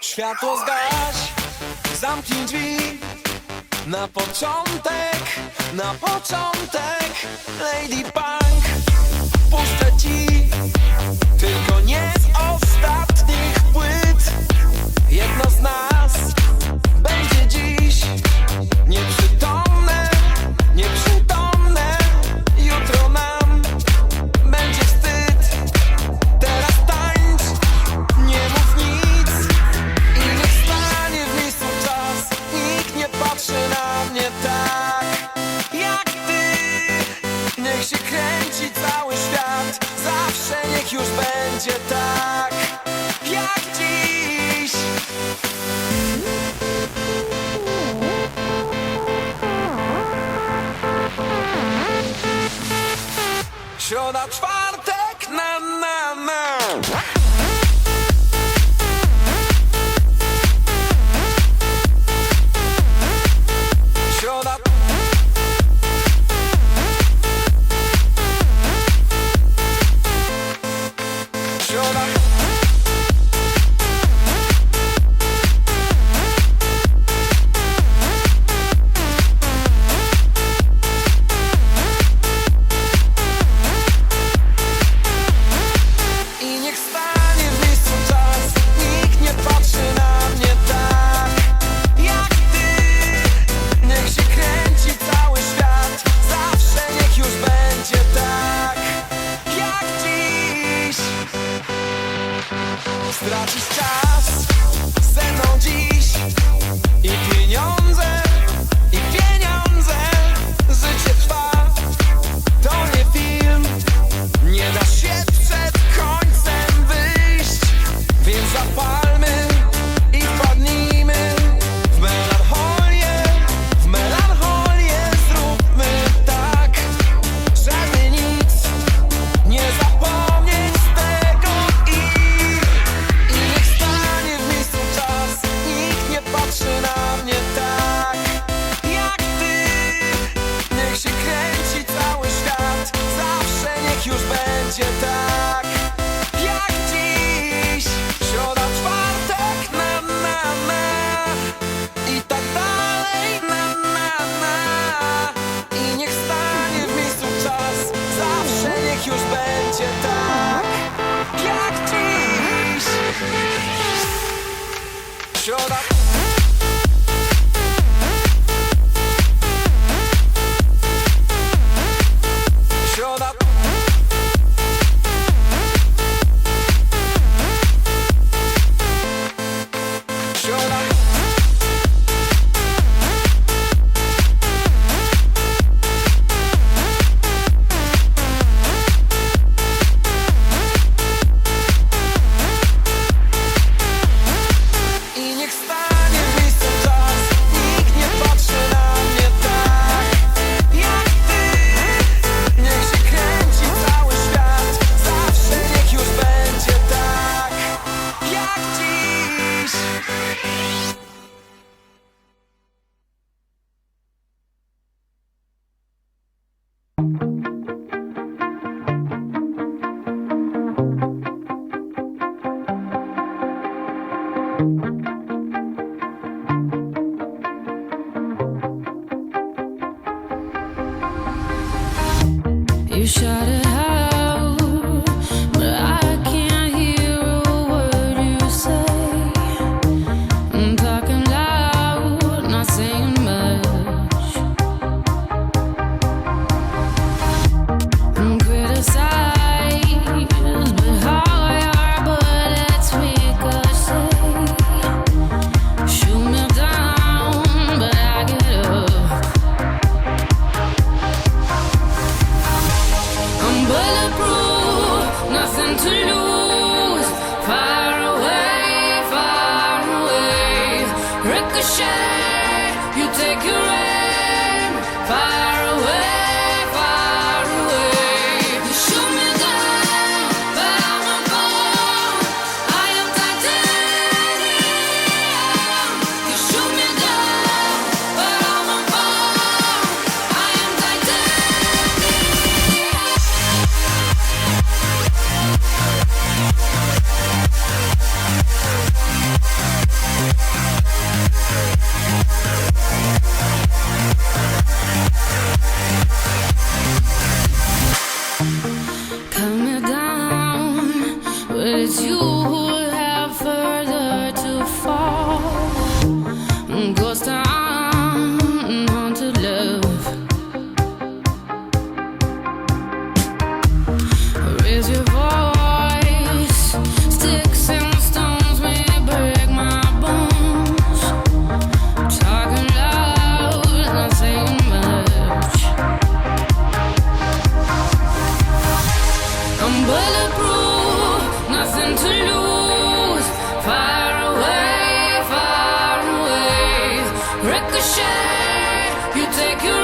Światło zgaś, zamknij drzwi. Na początek, na początek Lady Punk, puszczę ci już będzie tak jak dziś. Środa mną dziś i pieniądze 後ろだ Shattered. shame, you take your aim. Fire take you